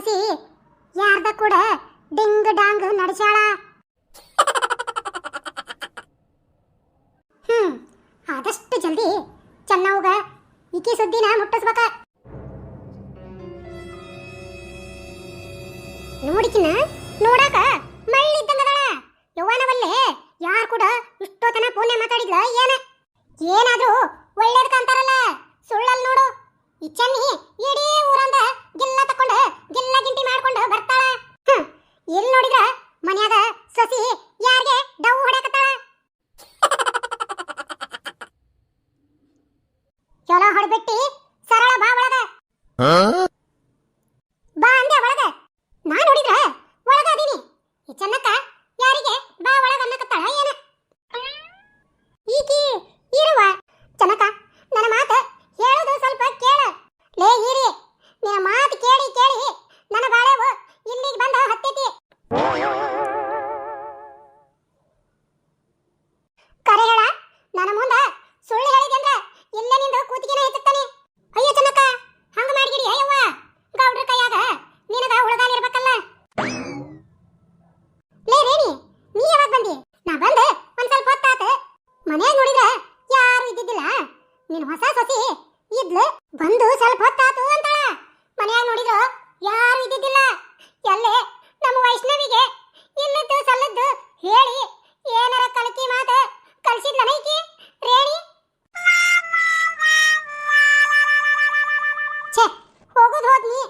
ಸಸಿ ಯಾರ್ದ ಕೂಡ ಡಿಂಗ್ ಡಾಂಗ್ ನಡೆಸಾಳ ಹ್ಮ್, ಆದಷ್ಟು ಜಲ್ದಿ ಚೆನ್ನವ್ಗ ಇಕಿ ಸುದ್ದಿನ ಮುಟ್ಟಿಸ್ಬೇಕ. ನೋಡಿಕಿನ, ನೋಡಾಕ ಮಳ್ಳಿದ್ದಂಗದಳ. ಯವ್ವನವಲ್ಲೇ ಯಾರು ಕೂಡ ಇಷ್ಟೋತನ ಪೂನೆ ಮಾತಾಡಿದ್ಲ ಏನ? ಏನಾದ್ರೂ ಒಳ್ಳೇದಕ್ಕೆ ಅಂತಾರಲ್ಲ ಸುಳ್ಳಲ್ಲಿ ನೋಡು. ಈ ಚೆನ್ನಿ ಇಡೀ ಸಸಿ ಇದ್ಲು. ಬಂದು ಸ್ವಲ್ಪ ಹೊತ್ತಾತು ಅಂತಾಳ. ಮನೆಯಾಗ ನೋಡಿದ್ರು ಯಾರು ಇದ್ದಿದ್ದಿಲ್ಲ. ಎಲ್ಲೇ ನಮ್ಮ ವೈಷ್ಣವಿಗೆ ಇಲ್ಲದ್ದು ಸಲ್ಲದ್ದು ಹೇಳಿ, ಏನಾರ ಕಲಕಿ ಮಾತು ಕಲ್ಸಿದ್ ನನಗೆ ರೇಣಿ? ಛೆ, ಹೋಗೋದು ಹೋದ್ನಿ.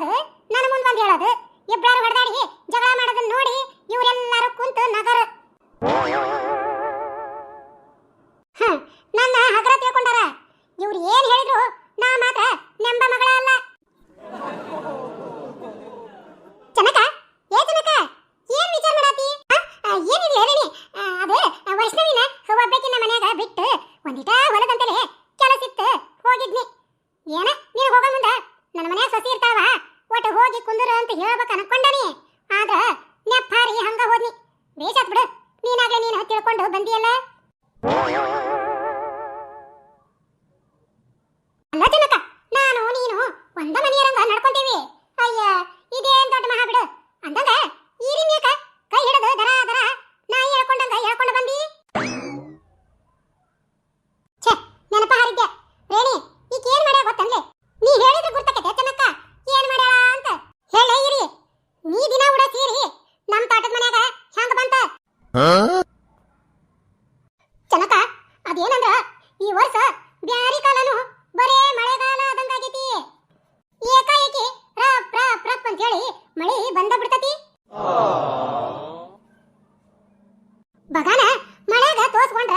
ஆகவே ಅಂತೇಳಿ ಮಳೆ ಬಂದ ಬಿಡ್ತತಿ? ಬಗಾನ ಮಳೆಗ ತೋಸ್ಕೊಂಡ್ರ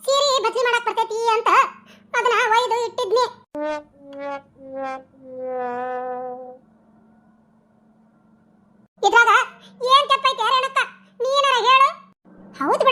ಸೀರಿ ಬದ್ಲಿ ಮಾಡಕ್ ಬರ್ತೈತಿ ಅಂತ ಅದನ್ನ ಒಯ್ದು ಇಟ್ಟಿದ್ನಿ. ಇದ್ರಾಗ ಏನ್ ತಪ್ಪೈತೆ ರೇಣುಕ ನೀನಾರ ಹೇಳು. ಹೌದು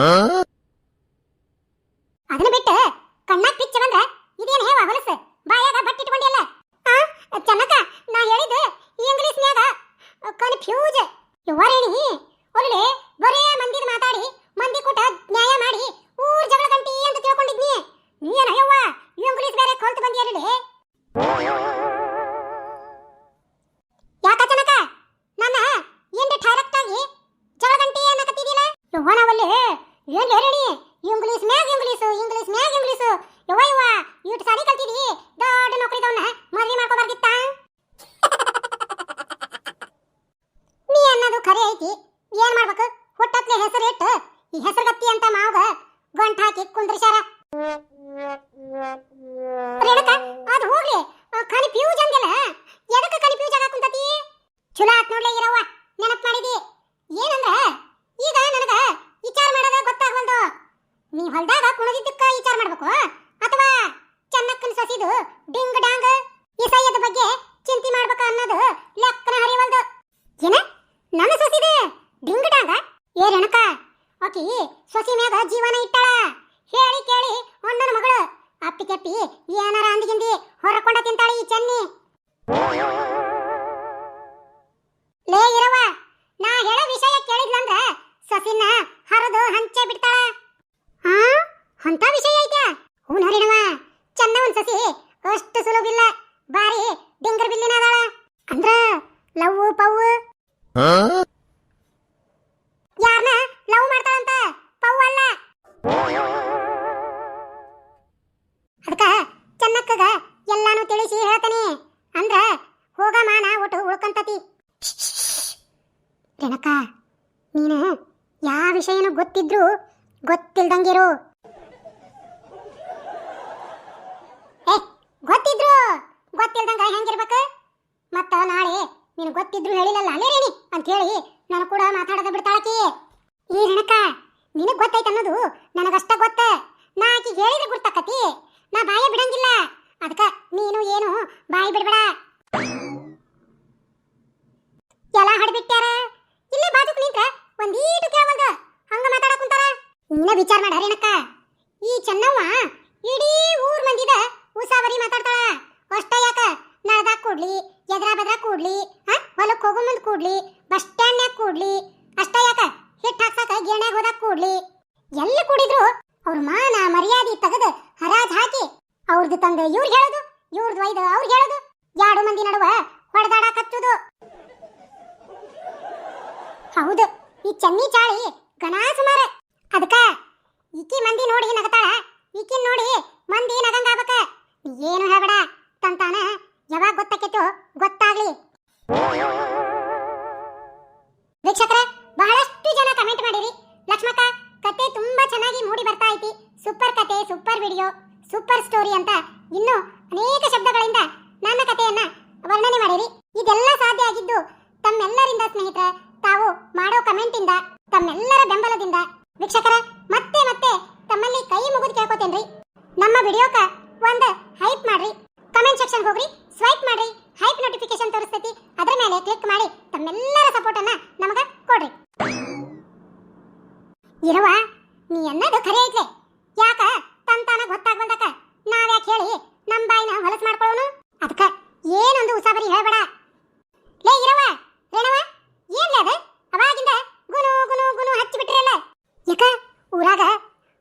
Huh? ಚಲೋ ಆತ್ ನೋಡ್ಲೆ ಇರವ್ವ ನೆನಪ್ ಮಾಡಿದಿ? ಏನಂದ್ರ? ಈಗ ನನಗ ವಿಚಾರ ಮಾಡೋದ ಗೊತ್ತಾಗವಲ್ದು. ನೀ ಹೊಲ್ದಾಗ ಕುಣದಿದ್ದಕ್ಕ ವಿಚಾರ ಮಾಡ್ಬೇಕು ಅಥವಾ ಚೆನ್ನಕ್ಕನ ಸಸಿದು ಡಿಂಗ್ ಡಾಂಗ್ ಇಸಯ್ಯದ ಬಗ್ಗೆ ಚಿಂತೆ ಮಾಡ್ಬೇಕ ಅನ್ನೋದು ಲೆಕ್ಕನ ಹರಿವಲ್ದು. ಏನ? ನನ್ನ ಸಸಿದೆ ಡಿಂಗ್ ಡಾಂಗ ಏ ರೇಣುಕ, ಆಕಿ ಸೊಸಿ ಮ್ಯಾಗ ಜೀವನ ಇಟ್ಟಾಳ? ಹೇಳಿ ಕೇಳಿ ಅಣ್ಣನ ಮಗಳು. ಅಪ್ಪಿ ಕೆಪ್ಪಿ ಏನಾರ ಅಂದಿಗಿಂದಿ ಹೊರಕೊಂಡ ತಿಂತಾಳೆ ಈ ಚೆನ್ನಿ. ಲೇ ಇರವ ನಾ ಹೇಳೋ ವಿಷಯ ಕೇಳಿದ್ಲಂದ್ರ ಸಸಿನ ಹರದು ಹಂಚೆ ಬಿಡ್ತಾಳ. ಹಾ ಅಂತ ವಿಷಯ ಐತ್ಯಾ? ಹ್ಞೂ ಹರಿಣವ ಚಂದವನ್ ಸಸಿ ಅಷ್ಟು ಸುಲಭಿಲ್ಲ ಬಾರಿ ಡಿಂಗರ್ ಬಿಲ್ಲಿನ ಅದಾಳ. ಅಂದ್ರ ಲವ್ ಪವ್ ಯಾರನ್ನ ಲವ್ ಮಾಡ್ತಾಳಂತ? ಪವ್ ಅಲ್ಲ. ಅದಕ್ಕ ಚೆನ್ನಕ್ಕಗ ಎಲ್ಲಾನು ತಿಳಿಸಿ ಹೇಳ್ತಾನೆ ಅಂದ್ರ ಹೋಗ ಮಾನ ಒಟ್ಟು ಉಳ್ಕಂತತಿ ರೇಣಕ್ಕ ನೀನು ಯಾವ ವಿಷಯನೂ ಗೊತ್ತಿದ್ರು ಗೊತ್ತಿಲ್ದಂಗಿರು. ಏ, ಗೊತ್ತಿದ್ರು ಗೊತ್ತಿಲ್ದಂಗ ಹೆಂಗಿರ್ಬೇಕು? ಮತ್ತ ನಾಳೆ ನೀನು ಗೊತ್ತಿದ್ರು ಹೇಳಿಲ್ಲಲ್ಲ, ಅಲ್ಲೇ ರೇಣಿ ಅಂತ ಹೇಳಿ ನಾನು ಕೂಡ ಮಾತಾಡದ ಬಿಡ್ತಾಳಕಿ. ಈ ರೇಣಕ್ಕ ನಿನಗ್ ಗೊತ್ತೈತ ಅನ್ನೋದು ನನಗಷ್ಟ ಗೊತ್ತ? ನಾ ಆಕಿ ಹೇಳಿದ್ರೆ ಗುರ್ತಕತಿ. ನಾ ಬಾಯಿ ಬಿಡಂಗಿಲ್ಲ. ಅದಕ್ಕ ನೀನು ಏನು ಬಾಯಿ ಬಿಡಬೇಡ. ಎಲ್ಲ ಹಾಡ್ಬಿಟ್ಟ್ಯಾರ? ಇಲ್ಲೇ ಬಾಜುಕ್ ನಿನ್ನ ವಿಚಾರ ಮಾಡ ರೇಣಕ್ಕ ಈ ಚೆನ್ನವ್ವ ಇಡೀ ಊರ್ ಮಂದಿದ ಉಸಾವರಿ ಮಾತಾಡ್ತಾಳ. ಅಷ್ಟ ಯಾಕ? ನಳ್ದಾಗ ಕೂಡ್ಲಿ ಎದ್ರಾ ಬದ್ರ ಕೂಡ್ಲಿ ಹೊಲಕ್ ಹೋಗೋ ಮುಂದ್ ಕೂಡ್ಲಿ, ಬಸ್ ಸ್ಟ್ಯಾಂಡ್ನ್ಯಾಗ ಕೂಡ್ಲಿ. ಅಷ್ಟ ಯಾಕ? ಹಿಟ್ ಹಾಕ್ಸಾಕ ಗೇಣ್ಯಾಗ ಹೋದಾಗ ಕೂಡ್ಲಿ. ಎಲ್ಲಿ ಕೂಡಿದ್ರು ಅವ್ರ ಮಾನ ಮರ್ಯಾದೆ ತೆಗೆದು ಹರಾಜ್ ಹಾಕಿ ಅವ್ರದ್ದು ತಂದೆ ಇವ್ರಿಗೆ ಹೇಳೋದು ಇವ್ರದ್ದು ವೈದ ಅವ್ರಿಗೆ ಹೇಳೋದು. ಎರಡು ಮಂದಿ ನಡುವ ಹೊಡೆದಾಡಕ್ ಹಚ್ಚುದು ಹೌದು, ಈ ಚನ್ನಿ ಚಾಳಿ ಗಣಾ ಸುಮಾರ. ಅದಕ್ಕ? ಈಕಿ ಮಂದಿ ನೋಡಿ ನಗತಾಳ. ಈಕಿನ್ ನೋಡಿ ಮಂದಿ ನಗಂಗಾಗಬೇಕ ಏನು ಹೇಳಬೇಡ ತಂತಾನ. ಯಾವಾಗ ಗೊತ್ತಾಕೈತೋ ಗೊತ್ತಾಗ್ಲಿ. ವೀಕ್ಷಕರೇ, ಬಹಳಷ್ಟು ಜನ ಕಮೆಂಟ್ ಮಾಡಿರಿ. ಲಕ್ಷ್ಮಕ್ಕ, ಕತೆ ತುಂಬಾ ಚೆನ್ನಾಗಿ ಮೂಡಿ ಬರ್ತಾ ಐತಿ. ಸೂಪರ್ ಕತೆ, ಸೂಪರ್ ವಿಡಿಯೋ, ಸೂಪರ್ ಸ್ಟೋರಿ ಅಂತ ಇನ್ನು ಅನೇಕ ಶಬ್ದಗಳಿಂದ ನನ್ನ ಕಥೆಯನ್ನ ವರ್ಣನೆ ಮಾಡಿರಿ. ಇದೆಲ್ಲ ಸಾಧ್ಯ ಆಗಿದ್ದು ತಮ್ಮೆಲ್ಲರಿಂದ ಸ್ನೇಹಿತರೆ, ತಾವು ಮಾಡೋ ಕಮೆಂಟಿಂದ, ತಮ್ಮೆಲ್ಲರ ಬೆಂಬಲದಿಂದ ವೀಕ್ಷಕರ, ಮತ್ತೆ ಮತ್ತೆ ತಮ್ಮಲ್ಲಿ ಕೈ ಮುಗಿದು ಕೇಳ್ಕೊತೇನ್ರಿ. ನಮ್ಮ ವಿಡಿಯೋಕ ಒಂದು ಹೈಪ್ ಮಾಡ್ರಿ. ಕಮೆಂಟ್ ಸೆಕ್ಷನ್ ಹೋಗ್ರಿ, ಸ್ವೈಪ್ ಮಾಡ್ರಿ, ಹೈಪ್ ನೋಟಿಫಿಕೇಶನ್ ತೋರಿಸ್ತೈತಿ. ಅದರ ಮೇಲೆ ಕ್ಲಿಕ್ ಮಾಡಿ ತಮ್ಮೆಲ್ಲರ ಸಪೋರ್ಟ್ ಅನ್ನ ನಮಗ ಕೊಡ್ರಿ. ಇರುವ ನೀ ಅನ್ನೋದು ಖರೆ ಐತ್ಲೆ. ಯಾಕ ತಂತಾನ ಗೊತ್ತಾಗ್ಬಂದಕ ನಾವ್ಯಾಕೆ ಹೇಳಿ ನಮ್ ಬಾಯಿನ ಹೊಲಸ್ ಮಾಡ್ಕೊಳ್ಳೋನು? ಅದಕ್ಕ ಏನೊಂದು ಉಸಾಬರಿ ಹೇಳ್ಬೇಡ. ಲೇ ಇರವ ರೇಣವ ಏನ್ಲೇ ಅದು? ಅವಾಗಿಂದ ಗುನು ಗುನು ಗುನು ಹಚ್ಚಿ ಯಾಕ? ಊರಾಗ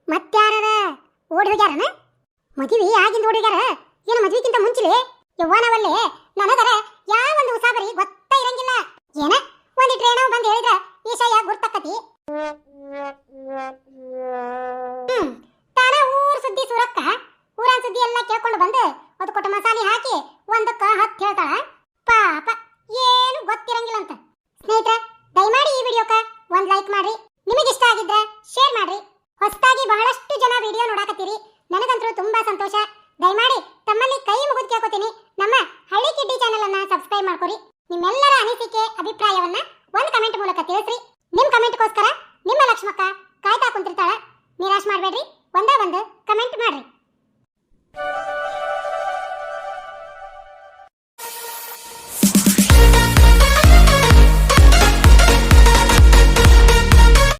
ಮತ್ಯಾರರ ಓಡಿ ಹೋಗ್ಯಾರನ? ಮದುವೆ ಆಗಿಂದ ಓಡಿ ಹೋಗ್ಯಾರ? ಏನು ಮದುವೆಗಿಂತ ಮುಂಚಿಲೆ? ಯವ್ವನವಲ್ಲೇ ನನಗರ ಯಾವೊಂದು ಉಸಾಬರಿ ಗೊತ್ತ ಇರಂಗಿಲ್ಲ. ಏನ? ಒಂದು ಟ್ರೇನ ಬಂದು ಹೇಳಿದ್ರ ಈಶಯ್ಯ ಗುರ್ತಕ್ಕತಿ ಹ್ಮ್, ತಾನ ಊರ್ ಸುದ್ದಿ ಸುರಕ್ಕ. ಊರನ್ ಸುದ್ದಿ ಎಲ್ಲ ಕೇಳ್ಕೊಂಡು ಬಂದು ಅದು ಕೊಟ್ಟ ಮಸಾಲೆ ಹಾಕಿ ಒಂದಕ್ಕ ಹತ್ತು ಹೇಳ್ತಾಳ. ಪಾಪ, ಏನು ಗೊತ್ತಿರಂಗಿಲ್ಲ ಅಂತ. ಸ್ನೇಹಿತರೆ, ದಯಮಾಡಿ ಈ ವಿಡಿಯೋಕ ಒಂದ್ ಲೈಕ್ ಮಾಡ್ರಿ. ನಿಮಗೆ ಇಷ್ಟ ಆಗಿದ್ರೆ ಶೇರ್ ಮಾಡಿ ಹೊಸದಾಗಿ ಬಹಳಷ್ಟು ಜನ ವಿಡಿಯೋ ನೋಡಕತ್ತೀರಿ. ನನಗಂತೂ ತುಂಬಾ ಸಂತೋಷ. ದಯಮಾಡಿ ತಮ್ಮಲ್ಲಿ ಕೈ ಮುಗಿದು ಕೇಳ್ಕೊತೀನಿ. ನಮ್ಮ ಹಳ್ಳಿ ಕಿಡ್ಡಿ ಚಾನೆಲ್ ಅನ್ನ ಸಬ್ಸ್ಕ್ರೈಬ್ ಮಾಡ್ಕೊರಿ. ನಿಮ್ಮೆಲ್ಲರ ಅನಿಸಿಕೆ